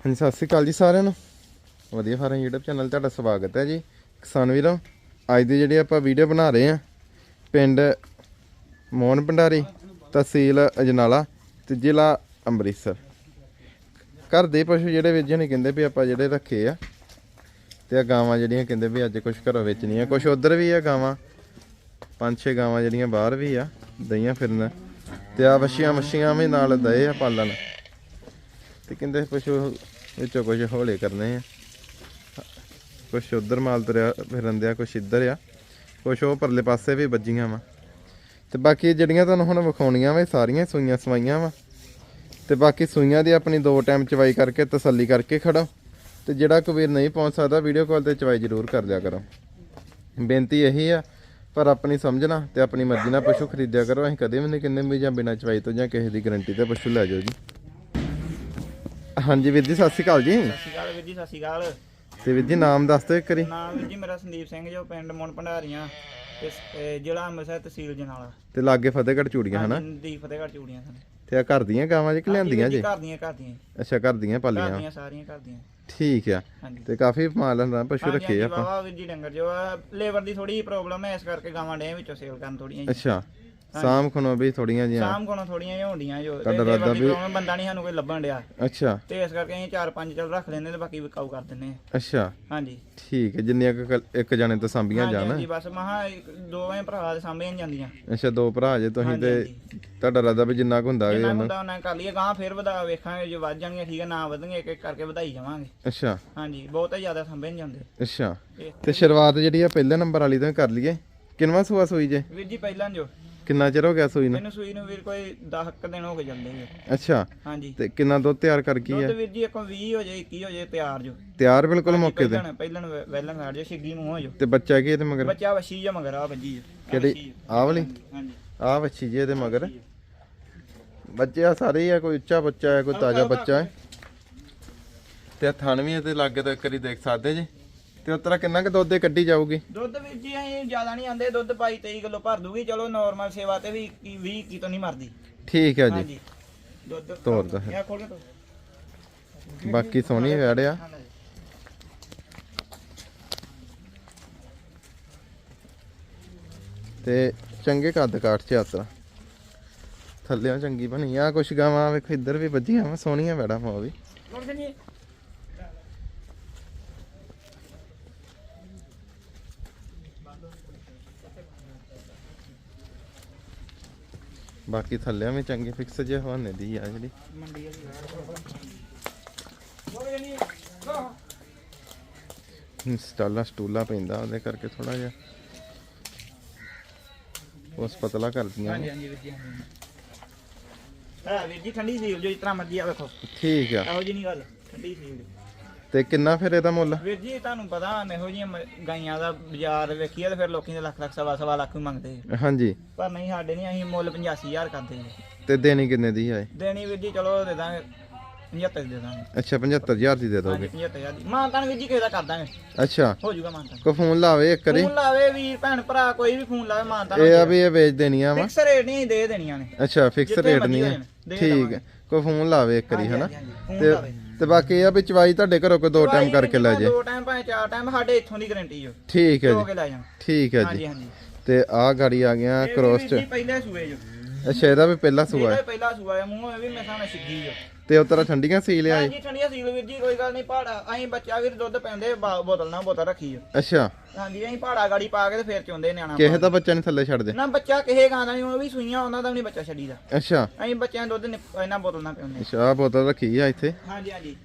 ਹਾਂਜੀ, ਸਤਿ ਸ੍ਰੀ ਅਕਾਲ ਜੀ ਸਾਰਿਆਂ ਨੂੰ। ਵਧੀਆ ਫਾਰਮ YouTube ਚੈਨਲ ਤੁਹਾਡਾ ਸਵਾਗਤ ਹੈ ਜੀ। ਕਿਸਾਨ ਵੀਰੋ, ਅੱਜ ਦੀ ਜਿਹੜੀ ਆਪਾਂ ਵੀਡੀਓ ਬਣਾ ਰਹੇ ਆ ਪਿੰਡ ਮੋਹਨ ਭੰਡਾਰੀ, ਤਹਿਸੀਲ ਅਜਨਾਲਾ ਤੇ ਜ਼ਿਲ੍ਹਾ ਅੰਮ੍ਰਿਤਸਰ। ਘਰ ਦੇ ਪਸ਼ੂ ਜਿਹੜੇ ਵੇਚੇ ਨੇ ਕਹਿੰਦੇ ਵੀ ਆਪਾਂ ਜਿਹੜੇ ਰੱਖੇ ਆ, ਤੇ ਆ ਗਾਵਾਂ ਜਿਹੜੀਆਂ ਕਹਿੰਦੇ ਵੀ ਅੱਜ ਕੁਝ ਘਰੋਂ ਵੇਚਣੀਆਂ। ਕੁਝ ਉਧਰ ਵੀ ਆ ਗਾਵਾਂ, ਪੰਜ ਛੇ ਗਾਵਾਂ ਜਿਹੜੀਆਂ ਬਾਹਰ ਵੀ ਆ, ਦਈਆਂ ਫਿਰਨ। ਤੇ ਆ ਵਛੀਆਂ ਮੱਛੀਆਂ ਵੀ ਨਾਲ ਦਏ ਆ ਪਾਲਣ। ਤੇ ਕਹਿੰਦੇ ਪਸ਼ੂ ਵਿੱਚੋਂ ਕੁਝ ਹੌਲੇ ਕਰਨੇ ਆ। ਕੁਛ ਉਧਰ ਮਾਲ ਤੁਰਿਆ, ਫਿਰਨ ਦਿਆ, ਕੁਛ ਇੱਧਰ ਆ। ਕੁਛ ਉਹ ਪਰਲੇ ਪਾਸੇ ਵੀ ਵੱਜੀਆਂ ਵਾ। ਤੇ ਬਾਕੀ ਜਿਹੜੀਆਂ ਤੁਹਾਨੂੰ ਹੁਣ ਵਿਖਾਉਣੀਆਂ ਵਾ ਸਾਰੀਆਂ ਸੂਈਆਂ ਸਵਾਈਆਂ ਵਾ। ਤੇ ਬਾਕੀ ਸੂਈਆਂ ਦੀ ਆਪਣੀ ਦੋ ਟਾਈਮ ਚਵਾਈ ਕਰਕੇ, ਤਸੱਲੀ ਕਰਕੇ ਖੜੋ। ਤੇ ਜਿਹੜਾ ਕਬੀਰ ਨਹੀਂ ਪਹੁੰਚ ਸਕਦਾ, ਵੀਡੀਓ ਕਾਲ ਤੇ ਚਵਾਈ ਜ਼ਰੂਰ ਕਰ ਲਿਆ ਕਰੋ। ਬੇਨਤੀ ਇਹੀ ਆ, ਪਰ ਆਪਣੀ ਸਮਝਣਾ ਤੇ ਆਪਣੀ ਮਰਜ਼ੀ ਨਾਲ ਪਸ਼ੂ ਖਰੀਦਿਆ ਕਰੋ। ਅਸੀਂ ਕਦੇ ਵੀ ਨਹੀਂ ਕਹਿੰਦੇ ਵੀ ਜਾਂ ਬਿਨਾਂ ਚਵਾਈ ਤੋਂ ਜਾਂ ਕਿਸੇ ਦੀ ਗਾਰੰਟੀ ਤੇ ਪਸ਼ੂ ਲੈ ਜਾਓ ਜੀ। ਹਾਂਜੀ ਵੀਰ ਜੀ ਸਤਿ ਸ਼੍ਰੀ ਅਕਾਲ ਜੀ। ਸਤਿ ਸ਼੍ਰੀ ਅਕਾਲ ਵੀਰ ਜੀ ਸਤਿ ਸ਼੍ਰੀ ਅਕਾਲ। ਤੇ ਵੀਰ ਜੀ ਨਾਮ ਦੱਸ ਦਿਓ ਇੱਕ ਵਾਰੀ। ਨਾਮ ਵੀਰ ਜੀ ਮੇਰਾ ਸੰਦੀਪ ਸਿੰਘ ਜੋ ਪਿੰਡ ਮੋਨ ਭੰਡਾਰੀਆਂ ਤੇ ਸ- ਇਹ ਜ਼ਿਲ੍ਹਾ ਅੰਮ੍ਰਿਤਸਰ ਤਹਿਸੀਲ ਜਨਾਲਾ। ਤੇ ਲਾਗੇ ਫਤਿਹਗੜ੍ਹ ਚੂੜੀਆਂ ਹਨਾ? ਦੀ ਫਤਿਹਗੜ੍ਹ ਚੂੜੀਆਂ ਸਨ ਤੇ ਆ ਘਰ ਦੀਆਂ ਗਾਵਾਂ ਜੀ ਕਿ ਲਿਆਂਦੀਆਂ ਜੀ ਘਰ ਦੀਆਂ ਘਰ ਦੀਆਂ। ਅੱਛਾ ਘਰ ਦੀਆਂ ਘਰ ਪਾਲੀਆਂ ਦੀਆਂ ਸਾਰੀਆਂ ਘਰ ਦੀਆਂ। ਠੀਕ ਆ। ਹਾਂਜੀ। ਤੇ ਕਾਫੀ ਮਾਲ ਹੁੰਦਾ ਪਸ਼ੂ ਰੱਖੇ ਆ ਆਪਾਂ। ਵੀਰ ਜੀ ਡੰਗਰ ਜੋ ਲੇਬਰ ਦੀ ਥੋੜੀ ਪ੍ਰੋਬਲਮ ਹੈ ਇਸ ਕਰਕੇ ਗਾਵਾਂ ਡੇ ਵਿੱਚੋਂ ਸੇਲ ਕਰਨ ਥੋੜੀਆਂ ਅੱਛਾ। ਸਾਮ ਖਣੋ ਵੀ ਥੋੜੀਆਂ ਜੀਆਂ ਸ਼ਾਮ ਕੋਲੋਂ ਥੋੜੀਆਂ ਜਿਹੀਆਂ ਹੁੰਦੀਆਂ ਜੋ ਤੁਹਾਡਾ ਤੇ labor ਇਰਾਦਾ ਦੀ ਵੀ- problem ਬੰਦਾ ਨਹੀਂ ਸਾਨੂੰ ਕੋਈ ਲੱਭਣ ਡਿਆ। ਅੱਛਾ। ਤੇ ਇਸ ਕਰਕੇ ਅਸੀਂ ਚਾਰ ਪੰਜ ਚੱਲ ਰੱਖ ਲੈਂਦੇ ਤੇ ਬਾਕੀ ਵਿਕਾਊ ਕਰ ਦਿੰਦੇ ਆ ਅੱਛਾ। ਹਾਂਜੀ। ਠੀਕ ਹੈ ਜਿੰਨੀਆਂ ਕੁ ਕੱਲ- ਇੱਕ ਜਾਣੇ ਤੋਂ ਸਾਂਭੀਆਂ ਹਾਂਜੀ ਜਾਣ। ਹਾਂਜੀ ਬਸ ਮਹਾ ਦੋਵੇਂ ਭਰਾ ਦੇ ਸਾਹਮਣੇ ਜਾਂਦੀਆਂ। ਅੱਛਾ ਦੋ ਭਰਾ ਜੇ ਤੁਸੀਂ ਤੇ ਤੁਹਾਡਾ ਰਾਦਾ ਵੀ ਜਿੰਨਾ ਕੁ ਹੁੰਦਾ ਜਿੰਨਾ ਹੈ ਹੁੰਦਾ ਉਹਨਾਂ ਕਰ ਲਈਏ ਗਾਂ ਫੇਰ ਵਧਾ ਵੇਖਾਂਗੇ ਜੇ ਵੱਧ ਜਾਣਗੇ ਠੀਕ ਹੈ ਨਾ ਵਧਣਗੇ ਇੱਕ ਇੱਕ ਕਰਕੇ ਵਧਾਈ ਜਾਵਾਂਗੇ। ਅੱਛਾ। ਹਾਂਜੀ ਬਹੁਤ ਜ਼ਿਆਦਾ ਸੰਭੇ ਨਹੀਂ ਜਾਂਦੇ। ਅੱਛਾ। ਇਹ- ਤੇ ਸ਼ੁਰੂਆਤ ਜਿਹੜੀ ਆ ਪਹਿਲੇ ਨੰਬਰ ਵਾਲੀ ਤੋਂ ਹੀ ਕਰ ਲਈਏ। ਕਿੰਨਵਾਂ ਸੂਆ ਸੂਈ ਜੇ? ਵੀਰ ਜੀ ਪਹਿਲਾਂ ਜੋ। ਕਿੰਨਾ ਚਿਰ ਹੋ ਗਿਆ ਸੂਈ ਨੂੰ? ਮੈਨੂੰ ਸੂਈ ਨੂੰ ਵੀਰ ਕੋਈ 10 ਕੁ ਦਿਨ ਹੋ ਗਏ ਜਾਂਦੇ ਜੀ ਅੱਛਾ। ਹਾਂਜੀ। ਤੇ ਕਿੰਨਾ ਦੁੱਧ ਤਿਆਰ ਕਰ ਗਈ ਦੁੱਧ ਹੈ ਵੀਰ ਜੀ ਇੱਕੋ 20 ਹੋ ਜਾਏ 21 ਹੋ ਜਾਏ ਤਿਆਰ ਜੋ। ਤਿਆਰ ਬਿਲਕੁਲ ਮੌਕੇ ਤੇ? ਪਹਿਲਾਂ ਪਹਿਲਾਂ ਵੈਲਨ ਗਾੜ ਜੋ ਛਿੱਗੀ ਮੂੰਹ ਹੋ ਜੋ। ਤੇ ਬੱਚਾ ਕੀ ਇਹਦੇ ਮਗਰ? ਬੱਚਾ ਵਸ਼ੀ ਜਾਂ ਮਗਰ ਆ ਵੱਜੀ ਜੋ ਕਿਹੜੀ? ਵੱਛੀ। ਆਹ ਵਾਲੀ? ਹਾਂਜੀ ਆਹ ਬੱਚੀ ਜੀ ਇਹਦੇ ਮਗਰ? ਬੱਚੇ ਆ ਸਾਰੇ ਹੀ ਆ ਕੋਈ ਉੱਚਾ ਬੱਚਾ ਹੈ ਕੋਈ ਤਾਜ਼ਾ ਬੱਚਾ ਹੈ? ਤੇ ਆਹ ਥਣ ਵੀ ਇਹਦੇ ਲਾਗੇ ਤੋਂ ਇੱਕ ਵਾਰੀ ਦੇਖ ਸਕਦੇ ਜੀ? ਤੇ ਉਤਰਾ ਕਿੰਨਾ ਕੁ ਦੁੱਧ ਇਹ ਕੱਢੀ ਜਾਊਗੀ? ਦੁੱਧ ਵੀਰ ਜੀ ਅਸੀਂ ਜ਼ਿਆਦਾ ਨਹੀਂ ਆਂਦੇ ਦੁੱਧ 22 23 ਕਿਲੋ ਭਰ ਦੂਗੀ ਚਲੋ ਨਾਰਮਲ ਸੇਵਾ ਤੇ ਵੀ 20 ਕੀ ਤੋਂ ਨਹੀਂ ਮਰਦੀ। ਠੀਕ ਹੈ ਜੀ। ਹਾਂਜੀ। ਦੁੱਧ ਤੋਰ ਦਾ ਇਹ ਖੋਲ ਕੇ ਤੋਰ। ਬਾਕੀ ਸੋਹਣੀ ਵੜਿਆ ਤੇ ਚੰਗੇ ਕੱਦ ਕਾਠ ਚ ਆਤਰਾ ਥੱਲਿਆਂ ਚੰਗੀ ਬਣੀ ਆ ਕੁਛ ਗਾਵਾਂ ਵੇਖੋ ਇੱਧਰ ਵੀ ਵੱਜੀਆਂ ਵਾ ਸੋਹਣੀਆਂ ਵੜਾ ਮਾ ਵੀ। ਬਾਕੀ ਥੱਲਿਆਂ ਵੀ ਚੰਗੇ ਫਿਕਸ ਜੇ ਹਵਾਨੇ ਦੀ ਆ ਜਿਹੜੀ। ਮੰਡੀ ਜੀ ਸਟਾਲਾ ਸਟੂਲਾ ਪੈਂਦਾ ਉਹਦੇ ਕਰਕੇ ਥੋੜਾ ਜਿਹਾ। ਉਸ ਪਤਲਾ ਕਰਦੀਆਂ। ਹਾਂਜੀ। ਹਾਂਜੀ ਵੀਰ ਜੀ ਹਾਂਜੀ ਹਾਂ ਵੀਰ ਜੀ ਠੰਡੀ ਸੀ ਜੋ ਤਰ੍ਹਾਂ ਮਰਜ਼ੀ ਆ ਵੇਖੋ। ਠੀਕ ਆ। ਇਹੋ ਜੀ ਨਹੀਂ ਗੱਲ ਠੰਡੀ ਸੀ ਤੇ ਕਿੰਨਾ ਫਿਰ ਇਹਦਾ ਮੁੱਲ? ਵੀਰ ਜੀ ਤੁਹਾਨੂੰ ਪਤਾ ਇਹੋ ਜੀਆਂ ਮ- ਗਾਈਆਂ ਦਾ ਬਾਜ਼ਾਰ ਵੇਖੀਏ ਤੇ ਫਿਰ ਲੋਕੀ ਦੇ ਲੱਖ ਲੱਖ ਸਵਾ ਸਵਾ ਲੱਖ ਵੀ ਮੰਗਦੇ ਆ। ਹਾਂਜੀ। ਪਰ ਨਹੀਂ ਸਾਡੇ ਨਹੀਂ ਅਸੀਂ ਮੁੱਲ 85000 ਕਰਦੇ ਜੀ ਤੇ ਦੇਣੀ ਕਿੰਨੇ ਦੀ ਆਏ ਦੇਣੀ ਵੀਰ ਜੀ ਚਲੋ ਦੇ ਦਾਂਗੇ 75 ਦੇ ਦਾਂਗੇ। ਅੱਛਾ 75000 ਦੀ ਦੇ ਹਾਂਜੀ ਦੋਗੇ 75000 ਦੀ। ਮਾਨਤਾਨ ਵੀਰ ਜੀ ਕਿਸੇ ਦਾ ਕਰ ਦਾਂਗੇ। ਅੱਛਾ। ਹੋ ਜਾਊਗਾ ਮਾਨਤਾਨ। ਕੋ ਫੋਨ ਲਾਵੇ ਇੱਕ ਵਾਰੀ? ਫੋਨ ਲਾਵੇ ਵੀਰ ਭੈਣ ਭਰਾ ਕੋਈ ਵੀ ਫੋਨ ਲਾਵੇ ਮਾਨਤਾਨ ਇਹ ਆ ਵੀ ਇਹ ਵੇਚ ਦੇਣੀਆਂ ਵਾ। ਫਿਕਸ ਰੇਟ ਨਹੀਂ ਦੇ ਦੇਣੀਆਂ ਨੇ। ਅੱਛਾ ਫਿਕਸ ਜਿੱਥੇ ਰੇਟ ਮਰਜ਼ੀ ਨਹੀਂ ਹੋ ਹੈ ਦੇ ਠੀਕ ਦੇਵਾਂਗੇ। ਹੈ ਕੋ ਫੋਨ ਲਾਵੇ ਇੱਕ ਵਾਰੀ ਹਾਂਜੀ, ਹਨਾ? ਹਾਂਜੀ, ਫੋਨ ਤੇ ਲਾਵੇ। ਤੇ ਬਾਕੀ ਇਹ ਆ ਵੀ ਚਵਾਈ ਤੁਹਾਡੇ ਘਰੋਂ ਕੋਈ ਦੋ ਟਾਈਮ ਕਰਕੇ ਲੈ ਜੀ ਜੇ। ਦੋ ਟਾਈਮ ਭਾਵੇਂ ਚਾਰ ਟਾਈਮ ਸਾਡੇ ਇੱਥੋਂ ਦੀ ਗਾਰੰਟੀ ਜੋ ਠੀਕ ਹੈ ਹੋ ਜੀ। ਕੇ ਲੈ ਜਾਣ। ਠੀਕ ਹੈ ਹਾਂਜੀ ਜੀ। ਹਾਂਜੀ ਤੇ ਆਹ ਗਾੜੀ ਆ ਗਿਆ ਇਹ ਵੀ ਕ੍ਰੋਸ ਚ। ਜੀ ਪਹਿਲੇ ਸੂਏ ਜੋ। ਅੱਛਾ ਇਹਦਾ ਵੀ ਪਹਿਲਾ ਸੂਆ ਹੈ। ਪਹਿਲਾ ਸੂਆ ਹੈ। ਮੂੰਹ ਇਹ ਵੀ ਮੇਰੇ ਸਾਹਮਣੇ ਛਿੱਗੀ ਜੋ ਤੇ ਉਤਰਾ ਠੰਡੀਆਂ ਸੀ ਲਿਆ ਹਾਂਜੀ ਠੰਡੀਆਂ ਸੀਲ ਵੀਰ ਜੀ ਕੋਈ ਗੱਲ ਨਹੀਂ ਪਹਾੜਾ ਅਸੀਂ ਬੱਚਾ ਵੀਰ ਦੁੱਧ ਪੈਂਦੇ ਬੋਤਲ ਨਾਲ ਬੋਤਲ ਰੱਖੀ ਅੱਛਾ। ਹਾਂਜੀ ਅਸੀਂ ਪਹਾੜਾ ਗਾੜੀ ਪਾ ਕੇ ਤੇ ਫੇਰ ਚੋਂਦੇ ਨਿਆਣਾ ਕਿਸੇ ਦਾ ਬੱਚਾ ਨਹੀਂ ਥੱਲੇ ਨਾ ਬੱਚਾ ਕਿਸੇ ਗਾਂ ਦਾ ਨਹੀਂ ਉਹ ਵੀ ਸੂਈਆਂ ਉਹਨਾਂ ਦਾ ਵੀ ਨਹੀਂ ਬੱਚਾ ਛੱਡੀਦਾ। ਅੱਛਾ। ਅਸੀਂ ਬੱਚਿਆਂ ਦੁੱਧ ਇਹਨਾਂ ਬੋਤਲ ਨਾਲ ਪਿਉਂਦੇ ਅੱਛਾ ਆਹ ਬੋਤਲ ਰੱਖੀ ਆ ਇੱਥੇ। ਹਾਂਜੀ ਹਾਂਜੀ।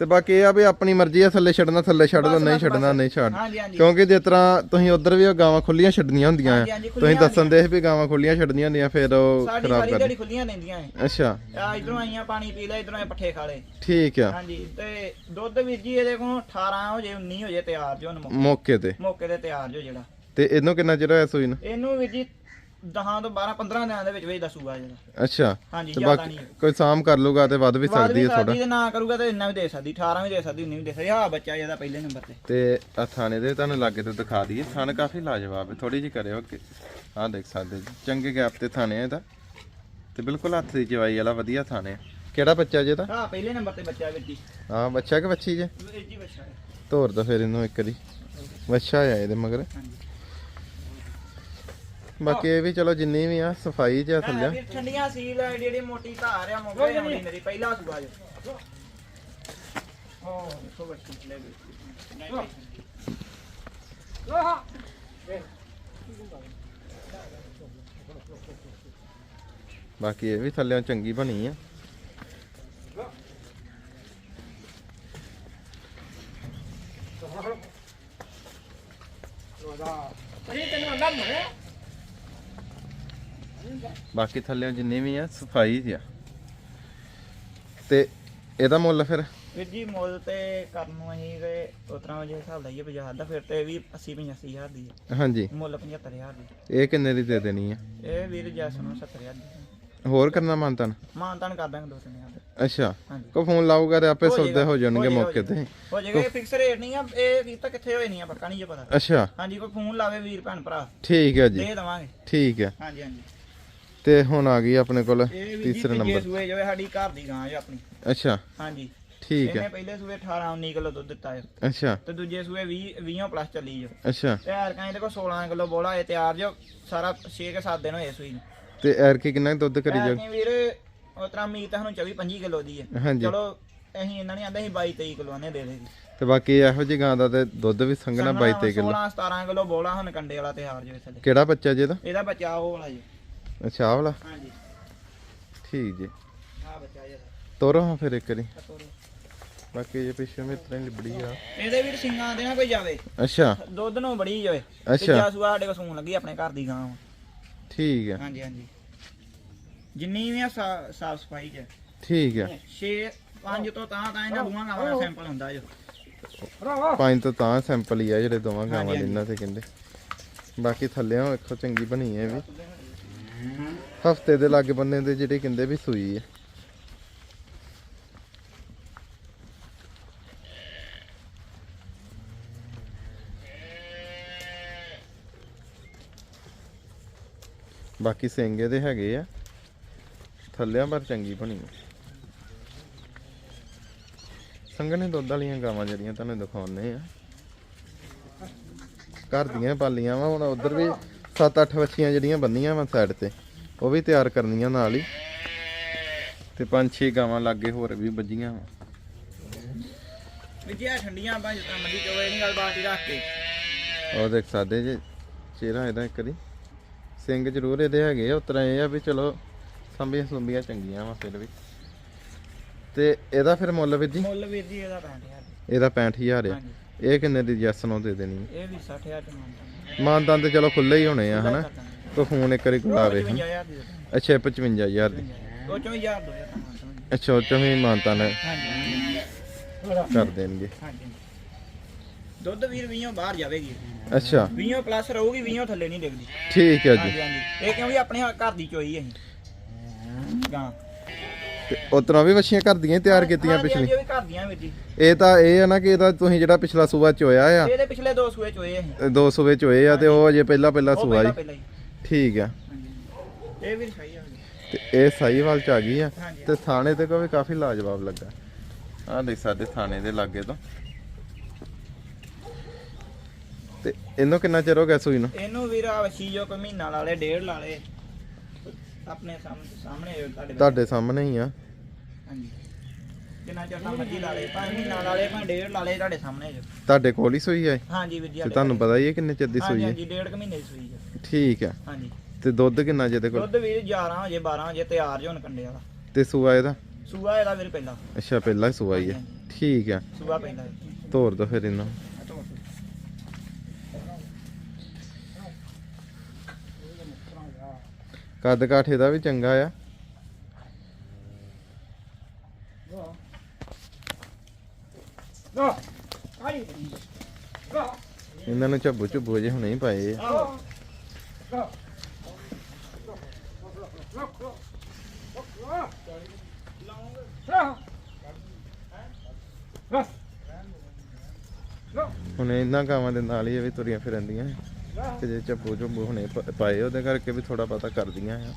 ਤੇ ਬਾਕੀ ਇਹ ਆ ਵੀ ਆਪਣੀ ਮਰਜ਼ੀ ਆ ਥੱਲੇ ਛੱਡਣਾ ਥੱਲੇ ਛੱਡ ਦੋ ਬਸ, ਨਹੀਂ ਛੱਡਣਾ। ਨਹੀਂ ਛੱਡ। ਹਾਂਜੀ ਹਾਂਜੀ। ਕਿਉਂਕਿ ਜਿਸ ਤਰ੍ਹਾਂ ਤੁਸੀਂ ਉਧਰ ਵੀ ਉਹ ਗਾਵਾਂ ਖੁੱਲੀਆਂ ਛੱਡਣੀਆਂ ਹੁੰਦੀਆਂ ਆ। ਹਾਂਜੀ, ਤੁਸੀਂ ਖੁੱਲੀਆਂ ਦੱਸਣ ਦੇ ਸੀ ਵੀ ਗਾਵਾਂ ਖੁੱਲੀਆਂ ਛੱਡਣੀਆਂ ਹੁੰਦੀਆਂ ਫਿਰ ਉਹ ਸਾਡੀ ਖਰਾਬ ਸਾਰੀ ਕਰ ਦਿਹਾੜੀ ਖੁੱਲੀਆਂ ਰਹਿੰਦੀਆਂ ਐ। ਅੱਛਾ। ਆ ਇਧਰੋਂ ਆਈਆਂ ਪਾਣੀ ਪੀ ਲੈ ਇਧਰੋਂ ਪੱਠੇ ਖਾ ਲਏ। ਠੀਕ ਆ। ਹਾਂਜੀ ਤੇ ਦੁੱਧ ਵੀਰ ਜੀ ਇਹਦੇ ਕੋਲ 18 ਹੋ ਜੇ 19 ਹੋ ਜੇ ਤਿਆਰ ਜੋ ਮੌਕੇ ਤੇ। ਮੌਕੇ ਤੇ ਤਿਆਰ ਜੋ ਜਿਹੜਾ। ਤੇ ਇਹਨੂੰ ਕਿੰਨਾ ਚਿਰ ਹੋਇਆ ਸੂਈ ਨੂੰ? ਇਹਨੂੰ ਵੀਰ ਜੀ 10 ਤੋਂ 12 15 ਦਿਨਾਂ ਦੇ ਵਿੱਚ ਵਿੱਚ ਦੱਸੂਗਾ ਜਿਹੜਾ ਅੱਛਾ। ਹਾਂਜੀ ਤੇ ਜ਼ਿਆਦਾ ਬਾਕੀ ਨਹੀਂ। ਕੋਈ ਸਾਮ ਕਰ ਲੂਗਾ ਤੇ ਵੱਧ ਵੀ ਬਾਅਦ ਸਕਦੀ ਵੀ ਹੈ ਥੋੜਾ ਸਾਡੀ ਦੇ ਨਾ ਕਰੂਗਾ ਤਾਂ ਇੰਨਾ ਵੀ ਦੇ ਸਕਦੀ 18 ਵੀ ਦੇ ਸਕਦੀ 19 ਵੀ ਦੇ ਸਕਦੀ। ਹਾਂ ਬੱਚਾ ਇਹਦਾ ਪਹਿਲੇ ਨੰਬਰ ਤੇ। ਤੇ ਆ ਥਾਣੇ ਦੇ ਤੁਹਾਨੂੰ ਲਾਗੇ ਤੇ ਦਿਖਾ ਦਈਏ। ਥਣ ਕਾਫੀ ਲਾਜਵਾਬ ਹੈ ਥੋੜੀ ਜਿਹੀ ਕਰਿਓ ਕਿ ਆਹ ਦੇਖ ਸਕਦੇ ਜੀ ਚੰਗੇ ਗੈਪ ਤੇ ਥਾਣੇ ਆ ਇਹਦਾ। ਤੇ ਬਿਲਕੁਲ ਹੱਥ ਦੀ ਜਵਾਈ ਵਾਲਾ ਵਧੀਆ ਥਾਣੇ ਆ। ਕਿਹੜਾ ਬੱਚਾ ਜੇ ਤਾਂ ਹਾਂ ਪਹਿਲੇ ਨੰਬਰ ਤੇ ਬੱਚਾ ਜੀ ਹਾਂ ਬੱਚਾ ਕਿ ਬੱਚੀ ਜੇ? ਜੀ ਬੱਚਾ ਹੈ। ਤੋਰ ਦੋ ਫਿਰ ਇਹਨੂੰ ਇੱਕ ਵਾਰੀ। ਬੱਚਾ ਆ ਇਹਦੇ ਮਗਰ। ਹਾਂਜੀ। ਬਾਕੀ ਇਹ ਵੀ ਚਲੋ ਜਿੰਨੀ ਵੀ ਆ ਸਫ਼ਾਈ ਚ ਆ ਹਾਂ ਥੱਲੇ। ਵੀਰ ਠੰਡੀਆਂ ਸੀਲ ਹੈ ਜਿਹੜੀ ਮੋਟੀ ਧਾਰ ਆ ਮੋਗੇ ਆਉਣੀ ਮੇਰੀ ਪਹਿਲਾ ਸੁਭਾ ਜੋ। ਹਾਂ ਦੇਖੋ ਬੱਚੀ ਲੈ ਗਈ ਬਾਕੀ ਇਹ ਵੀ ਥੱਲੇ ਚੰਗੀ ਬਣੀ ਆ। ਬਾਕੀ ਥੱਲੇ ਜਿੰਨੀ ਵੀ ਆ ਸਫ਼ਾਈ ਆ। ਤੇ ਇਹਦਾ ਮੁੱਲ ਫਿਰ? ਵੀਰ ਜੀ ਮੁੱਲ ਤੇ ਕਰਨ ਨੂੰ ਅਸੀਂ ਤੇ ਉਤਰਾ ਵਜੇ ਹਿਸਾਬ ਲਾਈਏ 50 ਦਾ ਫਿਰ ਤੇ ਵੀ 80 85 ਹਜ਼ਾਰ ਦੀ ਹੈ ਹਾਂਜੀ। ਮੁੱਲ 75000 ਦੀ। ਇਹ ਕਿੰਨੇ ਦੀ ਦੇ ਦੇਣੀ ਆ? ਇਹ ਵੀਰ ਜੈਸ ਨੂੰ 70000 ਦੀ। ਹੋਰ ਕਰਨਾ ਮੰਨਤਨ? ਮਾਨਤਾਨ ਕਰ ਦਾਂਗੇ ਦੋ ਤਿੰਨ ਹਜ਼ਾਰ ਦਾ। ਅੱਛਾ। ਹਾਂਜੀ। ਕੋ ਫੋਨ ਲਾਊਗਾ ਤੇ ਆਪੇ ਸੌਦੇ ਹੋ ਜਾਣਗੇ ਹੋ ਜਾਏਗਾ, ਮੌਕੇ ਤੇ। ਹੋ ਜਾਏਗਾ ਇਹ ਫਿਕਸ ਰੇਟ ਨਹੀਂ ਆ ਇਹ ਕੀਤਾ ਕਿੱਥੇ ਹੋਏ ਨਹੀਂ ਆ ਪੱਕਾ ਨਹੀਂ ਜੇ ਪਤਾ। ਅੱਛਾ। ਹਾਂਜੀ ਕੋਈ ਫੋਨ ਲਾਵੇ ਵੀਰ ਭੈਣ ਭਰਾ। ਠੀਕ ਹੈ ਜੀ। ਦੇ ਦਵਾਂਗੇ। ਠੀਕ ਹੈ ਹਾਂਜੀ ਹਾਂਜੀ। ਤੇ ਹੁਣ ਆ ਗਈ ਆਪਣੇ ਕੋਲ ਇਹ ਜੀ ਤੀਸਰੇ ਨੰਬਰ। ਸੂਏ ਜੋ ਹੈ ਸਾਡੀ ਘਰ ਦੀ ਗਾਂ ਹੈ ਆਪਣੀ। ਅੱਛਾ। ਹਾਂਜੀ। ਠੀਕ ਇਹਨੇ ਹੈ ਪਹਿਲੇ ਸੂਏ 18 19 ਕਿਲੋ ਦੁੱਧ ਦਿੱਤਾ ਹੈ। ਅੱਛਾ। ਤੇ ਦੂਜੇ ਸੂਏ 20 20 ਪਲੱਸ ਚੱਲੀ ਜੋ ਅੱਛਾ। ਤੇ ਯਾਰ ਕਹਿੰਦੇ ਕੋ 16 ਕਿਲੋ ਬੋਲਾ ਹੈ ਤਿਆਰ ਜੋ ਸਾਰਾ 6 ਕੇ 7 ਦਿਨ ਹੋਏ ਸੂਈ ਨੂੰ। ਤੇ ਕਿੰਨਾ ਕੁ ਦੁੱਧ ਕਰੀ ਜਾ ਵੀਰ ਉਤਰਾ ਮੀਤ ਸਾਨੂੰ 24 25 ਕਿਲੋ ਦੀ ਹੈ। ਹਾਂਜੀ। ਚਲੋ ਅਸੀਂ ਇਹਨਾਂ ਨੇ ਆਂਦੇ ਸੀ 22 23 ਕਿਲੋ ਨੇ ਦੇ ਦੇਗੀ ਤੇ ਬਾਕੀ ਇਹੋ ਜਿਹੀ ਗਾਂ ਦਾ ਤੇ ਦੁੱਧ ਵੀ ਸੰਘਣਾ 22 23 ਕਿਲੋ। 16 17 ਕਿਲੋ ਬੋਲਾ ਹੁਣ ਕੰਡੇ ਵਾਲਾ ਤਿਆਰ ਜੋ ਥੱਲੇ ਕਿਹੜਾ ਬੱਚਾ ਜੇ ਦਾ ਇਹਦਾ ਬੱਚਾ ਉਹ ਵਾਲਾ ਜੀ। ਅੱਛਾ ਆਹ ਵਾਲਾ? ਹਾਂਜੀ। ਠੀਕ ਜੀ। ਆ ਬੱਚਾ ਜੀ ਤੋਰੋ ਹਾਂ ਫਿਰ ਇੱਕ ਵਾਰੀ। ਬਾਕੀ ਜੇ ਪਿੱਛੇ ਮੇ ਤਰ੍ਹਾਂ ਲਿਬੜੀ ਆ। ਇਹਦੇ ਵੀਰ ਸਿੰਘਾਂ ਦੇ ਨਾ ਕੋਈ ਜਾਵੇ। ਅੱਛਾ। ਦੁੱਧ ਨੂੰ ਬੜੀ ਜਾਵੇ। ਅੱਛਾ। ਤੀਜਾ ਸੂਆ ਸਾਡੇ ਕੋਲ ਸੂਣ ਲੱਗੀ ਆਪਣੇ ਘਰ ਦੀ ਗਾਂ ਵਾ। ਠੀਕ ਹੈ ਹਾਂਜੀ ਹਾਂਜੀ। ਜਿੰਨੀ ਵੀ ਆ ਸਾਫ਼ ਸਫ਼ਾਈ ਚ। ਠੀਕ ਹੈ 6 5 ਤੋਂ ਤਾਂ ਤਾਂ ਇਹਨਾਂ ਦੋਵਾਂ ਗਾਵਾਂ ਦਾ ਸੈਂਪਲ ਹੁੰਦਾ ਜੋ। ਪੰਜ ਤੋਂ ਤਾਂ ਸੈਂਪਲ ਹੀ ਆ ਜਿਹੜੇ ਦੋਵਾਂ ਗਾਵਾਂ ਦੇ। ਇਹਨਾਂ ਤੇ ਕਹਿੰਦੇ। ਬਾਕੀ ਥੱਲਿਆਂ ਵੇਖੋ ਚੰਗੀ ਬਣੀ ਹੈ ਇਹ ਵੀ। ਹਫ਼ਤੇ ਦੇ ਲਾਗੇ ਬੰਨੇ ਦੇ ਜਿਹੜੇ ਕਹਿੰਦੇ ਵੀ ਸੂਈ ਹੈ ਬਾਕੀ ਸਿੰਗੇ ਦੇ ਹੈਗੇ ਆ। ਥੱਲਿਆਂ ਪਰ ਚੰਗੀ ਬਣੀ ਹੈ ਸੰਗਣੇ ਦੁੱਧ ਵਾਲੀਆਂ ਗਾਵਾਂ ਜਿਹੜੀਆਂ ਤੁਹਾਨੂੰ ਦਿਖਾਉਣੇ ਆ। ਘਰ ਦੀਆਂ ਪਾਲੀਆਂ ਵਾ, ਹੁਣ ਉਧਰ ਵੀ 7-8 ਵੱਛੀਆਂ ਜਿਹੜੀਆਂ ਬੰਨੀਆਂ ਵਾ ਸਾਈਡ ਤੇ ਉਹ ਵੀ ਤਿਆਰ ਕਰਨੀਆਂ ਨਾਲ ਹੀ। ਤੇ 5-6 ਗਾਵਾਂ ਲਾਗੇ ਹੋਰ ਵੀ ਵੱਜੀਆਂ ਵਾ। ਵਿਜਿਆ ਠੰਡੀਆਂ ਆਪਾਂ ਜਿੱਦਾਂ ਮੰਡੀ ਚੋਵੇ ਨਹੀਂ ਗੱਲ ਬਾਤ ਹੀ ਰੱਖ ਕੇ। ਉਹ ਦੇਖ ਸਕਦੇ ਜੇ ਚਿਹਰਾ ਇਹਦਾ ਇੱਕ ਵਾਰੀ ਸਿੰਘ ਜ਼ਰੂਰ ਇਹਦੇ ਹੈਗੇ ਆ ਉਤਰਾ ਇਹ ਆ ਵੀ ਚਲੋ ਸੰਭੀਆਂ ਸੁੰਬੀਆਂ ਚੰਗੀਆਂ ਵਾ ਫਿਰ ਵੀ। ਤੇ ਇਹਦਾ ਫਿਰ ਮੁੱਲ ਵੀ ਜੀ? ਮੁੱਲ ਵੀਰ ਜੀ ਇਹਦਾ 65000 ਇਹਦਾ 65000 ਆ। ਹਾਂਜੀ। ਇਹ ਕਿੰਨੇ ਦੀ ਜੈਸਨ ਉਹ ਦੇ ਦੇਣੀ ਇਹ ਵੀ 60000 ਚ ਮੰਨਦਾ। ਮਾਨਦਾਨ ਤੇ ਚਲੋ ਖੁੱਲੇ ਹੀ ਹੋਣੇ ਆ ਹਨਾ? ਤੋ ਫੋਨ ਇੱਕ ਵਾਰੀ ਗੁਲਾਵੇ 55000 ਦੀ ਦੇ ਦਾਂਗੇ। ਅੱਛਾ 55000 ਦੀ। ਉਹ ਚੋਂ 1000 ਦੋ ਹਜ਼ਾਰ ਤਾਂ ਮੰਨਦਾ ਅੱਛਾ ਉਹ ਚੋਂ ਵੀ ਮਾਨਤਾਨ ਹਾਂਜੀ। ਕਰ ਦੇਣਗੇ। ਹਾਂਜੀ। ਦੁੱਧ ਵੀਰ 20 ਬਾਹਰ ਜਾਵੇਗੀ। ਅੱਛਾ। 20 ਪਲੱਸ ਰਹੂਗੀ 20 ਥੱਲੇ ਨਹੀਂ ਡਿੱਗਦੀ। ਠੀਕ ਹੈ ਜੀ। ਇਹ ਕਿਉਂਕਿ ਆਪਣੇ ਘਰ ਦੀ ਚੋਈ ਹੈ ਅਸੀਂ। ਗਾਂ। ਤੇ ਉਤਰਾ ਵੀ ਵੱਛੀਆਂ ਘਰ ਦੀਆਂ ਹੀ ਤਿਆਰ ਕੀਤੀਆਂ ਹਾਂਜੀ, ਪਿਛਲੀ। ਹਾਂਜੀ, ਉਹ ਵੀ ਘਰ ਦੀਆਂ ਵੀਰ ਜੀ। ਇਹ ਤਾਂ ਇਹ ਆ ਨਾ ਕਿ ਇਹਦਾ ਤੁਸੀਂ ਜਿਹੜਾ ਪਿਛਲਾ ਸੂਆ ਚੋਇਆ ਆ। ਇਹਦੇ ਪਿਛਲੇ ਦੋ ਸੂਏ ਚੋਏ ਅਸੀਂ। ਇਹ ਦੋ ਸੂਏ ਚੋਏ ਆ ਤੇ ਉਹ ਅਜੇ ਪਹਿਲਾ ਪਹਿਲਾ ਉਹ ਸੂਆ ਪਹਿਲਾਂ ਜੀ ਪਹਿਲਾਂ ਹੀ। ਠੀਕ ਆ। ਹਾਂਜੀ। ਇਹ ਵੀ ਸਹੀ ਆ। ਤੇ ਇਹ ਸਾਈਵਾਲ ਚ ਆ ਗਈ ਆ। ਹਾਂਜੀ। ਤੇ ਥਾਣੇ ਤੇ ਕੋ ਵੀ ਕਾਫੀ ਲਾਜਵਾਬ ਲੱਗਾ। ਆ ਦੇਖ ਸਾਡੇ ਥਾਣੇ ਦੇ ਲਾਗੇ ਤੋਂ। ਤੇ ਇਹਨੂੰ ਕਿੰਨਾ ਚਿਰ ਹੋ ਗਿਆ ਸੂਈ ਨੂੰ? ਇਹਨੂੰ ਵੀਰ ਆ ਵਸ਼ੀ ਜੋ ਕੋਈ ਮਹੀਨਾ ਲਾ ਲੇ ਡੇਢ ਲਾ ਲੇ ਆਪਣੇ ਸਾਹਮਣੇ ਸਾਹਮਣੇ ਤੁਹਾਡੇ ਤੁਹਾਡੇ ਸਾਹਮਣੇ ਹੀ ਆ। ਹਾਂਜੀ। ਕਿੰਨਾ ਚਿਰ ਨਾ ਮਰਜ਼ੀ ਲਾ ਲੇ ਭਾਵੇਂ ਮਹੀਨਾ ਲਾ ਲੇ ਭਾਵੇਂ ਡੇਢ ਲਾ ਲੇ ਤੁਹਾਡੇ ਸਾਹਮਣੇ ਜੋ ਤੁਹਾਡੇ ਕੋਲ ਹੀ ਸੂਈ ਆ ਇਹ? ਹਾਂਜੀ ਵੀਰ ਜੀ ਤੇ ਸਾਡੇ ਤੁਹਾਨੂੰ। ਪਤਾ ਹੀ ਹੈ ਕਿੰਨੇ ਚਿਰ ਦੀ ਹਾਂਜੀ ਸੂਈ ਹੈ ਹਾਂਜੀ ਡੇਢ ਕੁ ਮਹੀਨੇ ਦੀ ਸੂਈ ਜੋ ਠੀਕ ਆ। ਹਾਂਜੀ। ਤੇ ਦੁੱਧ ਕਿੰਨਾ ਜਿਹਦੇ ਕੋਲ? ਦੁੱਧ ਵੀਰ 11 ਵਜੇ 12 ਵਜੇ ਤਿਆਰ ਜੋ ਹੁਣ ਕੰਡੇ ਵਾਲਾ। ਤੇ ਸੂਆ ਇਹਦਾ? ਸੂਆ ਇਹਦਾ ਵੀਰ ਪਹਿਲਾਂ। ਅੱਛਾ ਪਹਿਲਾਂ ਹੀ ਸੂਆ ਹੀ ਹੈ ਹਾਂਜੀ, ਠੀਕ ਆ। ਸੂਆ ਪਹਿਲਾਂ ਤੋਰ ਦੋ ਫਿਰ ਇਹਨੂੰ ਕੱਦ ਕਾਠੇ ਦਾ ਵੀ ਚੰਗਾ ਆ। ਇਹਨਾਂ ਨੂੰ ਝੱਬੂ ਝੁੱਬੂ ਜੇ ਹੁਣੇ ਹੀ ਪਾਏ ਆ। ਹੁਣ ਇਹਨਾਂ ਗਾਵਾਂ ਦੇ ਨਾਲ ਹੀ ਇਹ ਵੀ ਤੁਰੀਆਂ ਫਿਰੰਦੀਆਂ ਤੇ ਜੇ ਝੱਬੂ ਝੁੱਬੂ ਹੁਣੇ ਪ- ਪਾਏ ਉਹਦੇ ਕਰਕੇ ਵੀ ਥੋੜਾ ਪਤਾ ਕਰਦੀਆਂ ਆ।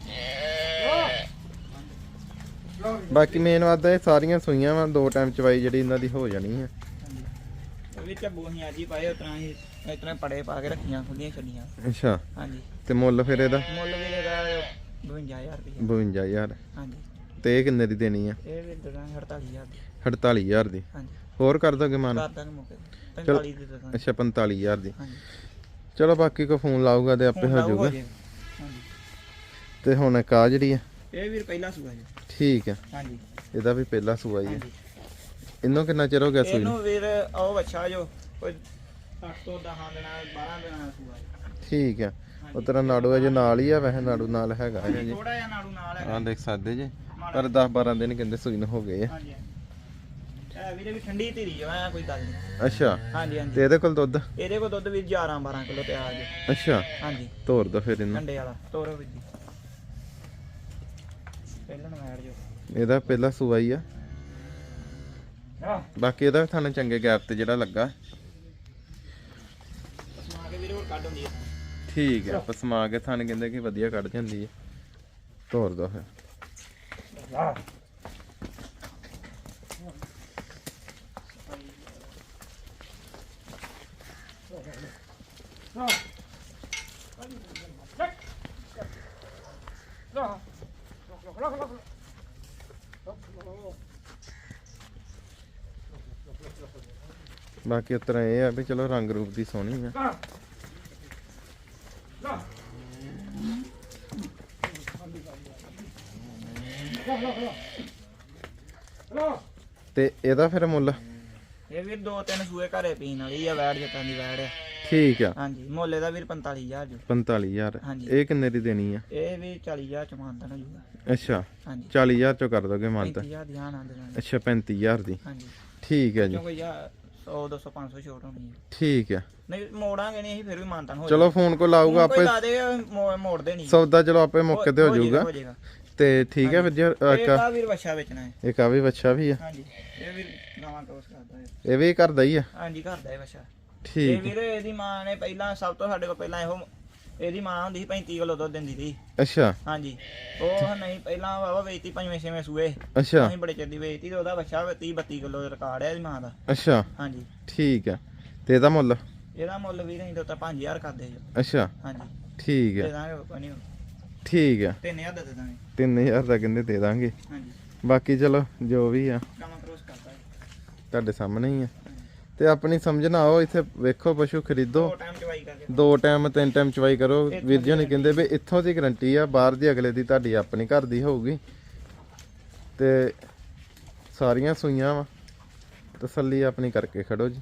ਬਾਕੀ ਮੇਨ ਵਾਦਾ ਇਹ ਸਾਰੀਆਂ ਸੂਈਆਂ ਵਾ ਦੋ ਟਾਈਮ ਚਵਾਈ ਜਿਹੜੀ ਇਹਨਾਂ ਦੀ ਹੋ ਜਾਣੀ ਪਾਏ ਉਤਰਾ ਹੀ ਇਤਨਾ ਪੜੇ ਪਾ ਕੇ ਰੱਖੀਆਂ ਖੁੱਲੀਆਂ ਛੱਡੀਆਂ। ਅੱਛਾ। ਹਾਂਜੀ। ਤੇ ਮੁੱਲ ਫਿਰ ਇਹਦਾ? ਮੁੱਲ ਵੀ ਇਹਦਾ 52000 ਰੁਪਏ 52000 ਹਾਂਜੀ। ਤੇ ਇਹ ਕਿੰਨੇ ਦੀ ਦੇਣੀ ਆ? ਇਹ ਵੀ ਦਰਾਂ 48000 ਦੀ। 48000 ਦੀ। ਹਾਂਜੀ। ਹੋਰ ਕਰ ਦੋਗੇ ਮਨ? ਕਰ ਦਾਂਗੇ ਮੌਕੇ ਤੇ। ਚਲੋ। 45 ਦੀ ਅੱਛਾ 45000 ਦੀ। ਹਾਂਜੀ। ਚਲੋ ਬਾਕੀ ਕੋ ਫੋਨ ਲਾਊਗਾ ਤੇ ਆਪੇ ਹੋ ਜਾਊਗਾ। ਤੇ ਹੁਣ ਇੱਕ ਆ ਜਿਹੜੀ ਆ। ਇਹ ਵੀਰ ਪਹਿਲਾ ਸੂਆ ਜੀ। ਠੀਕ ਆ। ਹਾਂਜੀ। ਇਹਦਾ ਵੀ ਪਹਿਲਾ ਸੂਆ ਹੀ ਇਹਨੂੰ ਕਿੰਨਾ ਚਿਰ ਹੋ ਗਿਆ ਸੂਈ ਇਹਨੂੰ ਵੀਰ ਉਹ ਬੱਚਾ ਜੋ ਕੋਈ 8 ਤੋਂ 10 ਦਿਨਾਂ 12 ਦਿਨਾਂ ਸੂਆ ਜੀ। ਠੀਕ ਆ। ਉਹ ਤੇਰਾ ਨਾੜੂ ਅਜੇ ਨਾਲ ਹੀ ਆ ਵੈਸੇ ਨਾੜੂ ਨਾਲ ਹੈਗਾ ਹੈ ਜੀ ਥੋੜਾ ਜਿਹਾ ਨਾੜੂ ਨਾਲ ਹੈ ਆਹ ਦੇਖ ਸਕਦੇ ਜੇ। ਪਰ 10 12 ਦਿਨ ਕਹਿੰਦੇ ਸੂਈ ਨੂੰ ਹੋ ਗਏ ਆ। ਹਾਂਜੀ। ਇਹ ਵੀਰੇ ਵੀ ਠੰਡੀ ਧੀਰੀ ਜੋ ਐ ਕੋਈ ਗੱਲ ਨਹੀਂ ਅੱਛਾ। ਹਾਂਜੀ ਹਾਂਜੀ। ਤੇ ਇਹਦੇ ਕੋਲ ਦੁੱਧ? ਇਹਦੇ ਕੋਲ ਦੁੱਧ ਵੀ 11 12 ਕਿਲੋ ਤੇ ਆ ਜੀ ਅੱਛਾ। ਹਾਂਜੀ। ਤੋਰ ਦੋ ਫਿਰ ਇਹਨੂੰ। ਠੰਡੇ ਵਾਲਾ ਤੋਰੋ ਵੀ ਜੀ। ਪਹਿਲਾਂ ਨਵਾੜ ਜੋ। ਇਹਦਾ ਪਹਿਲਾ ਸੂਆ ਹੀ ਆ। ਆ ਬਾਕੀ ਇਹਦਾ ਤੁਹਾਨੂੰ ਚੰਗੇ ਗੈਪ ਤੇ ਜਿਹੜਾ ਲੱਗਾ। ਸਮਾ ਕੇ ਵੀਰੇ ਹੋਰ ਕੱਢ ਹੁੰਦੀ ਹੈ ਠੀਕ ਹੈ ਪਸਮਾ ਕੇ ਥਣ ਕਹਿੰਦੇ ਕਿ ਵਧੀਆ ਕੱਢ ਜਾਂਦੀ ਹੈ ਤੋਰ ਦੋ ਫਿਰ। ਬਾਕੀ ਉਤਰਾ ਇਹ ਆ ਵੀ ਚਲੋ ਰੰਗ ਰੂਪ ਦੀ ਸੋਹਣੀ ਆ। ਤੇ ਇਹਦਾ ਫਿਰ ਮੁੱਲ? ਇਹ ਵੀਰ ਦੋ ਤਿੰਨ ਸੂਏ ਘਰੇ ਪੀਣ ਵਾਲੀ ਆ, ਵੈੜ ਜੱਟਾਂ ਦੀ ਵੈੜ ਆ। ਠੀਕ ਆ। ਹਾਂਜੀ ਮੁੱਲ ਇਹਦਾ ਵੀਰ 45000 ਜੀ। 45000 ਹਾਂਜੀ। ਇਹ ਕਿੰਨੇ ਦੀ ਦੇਣੀ ਆ? ਇਹ ਵੀ 40000 ਚ ਮਾਨਤਾ ਹੋ ਜੂਗਾ। ਅੱਛਾ ਹਾਂਜੀ। 40000 ਚੋਂ ਕਰ ਦੋਗੇ ਮੰਨ ਤਾਂ 35000 ਦੀ ਹਾਂ ਨਾ ਦੇਣਾ ਅੱਛਾ 35000 ਦੀ। ਹਾਂਜੀ। ਠੀਕ ਹੈ ਜੀ। ਕਿਉਂਕਿ ਯਾ 100 200 500 ਛੋਟ ਹੋਣੀ ਹੈ ਠੀਕ ਹੈ ਨਹੀਂ ਮੋੜਾਂਗੇ ਨਹੀਂ ਅਸੀਂ ਫਿਰ ਵੀ ਮਾਨਤਾ ਹੋ ਚਲੋ ਫੋਨ ਕੋ ਲਾਊਗਾ ਆਪੇ। ਲਾ ਦੇ ਮੋ- ਮੋੜਦੇ ਨਹੀਂ। ਸੌਦਾ ਚਲੋ ਆਪੇ ਮੌਕੇ ਤੇ ਹੋ ਜਾਊਗਾ। ਤੇ ਠੀਕ ਹੈ ਫਿਰ ਜੀ ਇਹ ਇੱਕ ਵੀਰ ਵੱਛਾ ਵੇਚਣਾ ਹੈ। ਇੱਕ ਆ ਵੀ ਬੱਚਾ ਵੀ ਆ। ਹਾਂਜੀ। ਇਹ ਵੀਰ ਗਾਵਾਂ ਟੋਸ ਕਰਦਾ ਹੈ। ਇਹ ਵੀ ਘਰ ਦਾ ਹੀ ਆ। ਹਾਂਜੀ ਘਰ ਦਾ ਹੈ ਵੱਛਾ। ਇਹ ਠੀਕ ਵੀਰ ਇਹਦੀ ਮਾਂ ਨੇ ਪਹਿਲਾਂ ਸਭ ਤੋਂ ਸਾਡੇ ਕੋਲ ਪਹਿਲਾਂ ਇਹੋ ਇਹਦੀ ਮਾਂ ਹੁੰਦੀ ਸੀ 35 ਕਿਲੋ ਦੁੱਧ ਦਿੰਦੀ ਸੀ। ਅੱਛਾ। ਹਾਂਜੀ। ਉਹ ਨਹੀਂ ਪਹਿਲਾਂ ਵਾਵਾ ਵੇਚਤੀ ਪੰਜਵੇਂ ਛੇਵੇਂ ਸੂਏ। ਅੱਛਾ। ਅਸੀਂ ਬੜੇ ਚਿਰ ਦੀ ਵੇਚਤੀ ਤੇ ਉਹਦਾ ਵੱਛਾ 30 32 ਕਿਲੋ ਰਿਕਾਰਡ ਹੈ ਇਹਦੀ ਮਾਂ ਦਾ। ਅੱਛਾ। ਹਾਂਜੀ। ਠੀਕ ਆ ਤੇ ਇਹਦਾ ਮੁੱਲ? ਇਹਦਾ ਮੁੱਲ ਵੀ ਨਹੀਂ ਤਾਂ 5000 ਕਰਦੇ ਜੋ ਅੱਛਾ। ਹਾਂਜੀ। ਠੀਕ ਦੇ ਆ ਦਾਂਗੇ ਕੋਈ ਨਹੀਂ ਠੀਕ ਆ 3000 ਦਾ ਦੇ ਦਾਂਗੇ। 3000 ਦਾ ਕਹਿੰਦੇ ਦੇ ਦਾਂਗੇ। ਹਾਂਜੀ। ਬਾਕੀ ਚਲੋ ਜੋ ਵੀ ਆ। ਕੰਮ ਕਰੋਸ ਕਰਦਾ ਹੈ ਤੁਹਾਡੇ ਸਾਹਮਣੇ ਹੀ ਆ। ਤੇ ਆਪਣੀ ਸਮਝ ਨਾ ਆਓ ਇੱਥੇ ਵੇਖੋ ਪਸ਼ੂ ਖਰੀਦੋ। ਦੋ ਟਾਈਮ ਚਵਾਈ ਕਰਕੇ ਦੋ ਟਾਈਮ ਤਿੰਨ ਟਾਈਮ ਚਵਾਈ ਕਰੋ। ਵੀਰ ਜੀ ਨੇ ਕਹਿੰਦੇ ਵੀ ਇੱਥੋਂ ਦੀ ਗਰੰਟੀ ਆ ਬਾਹਰ ਦੀ ਅਗਲੇ ਦੀ ਤੁਹਾਡੀ ਆਪਣੀ ਘਰ ਦੀ ਹੋਊਗੀ। ਤੇ ਸਾਰੀਆਂ ਸੂਈਆਂ ਵਾ। ਤਸੱਲੀ ਆਪਣੀ ਕਰਕੇ ਖੜੋ ਜੀ।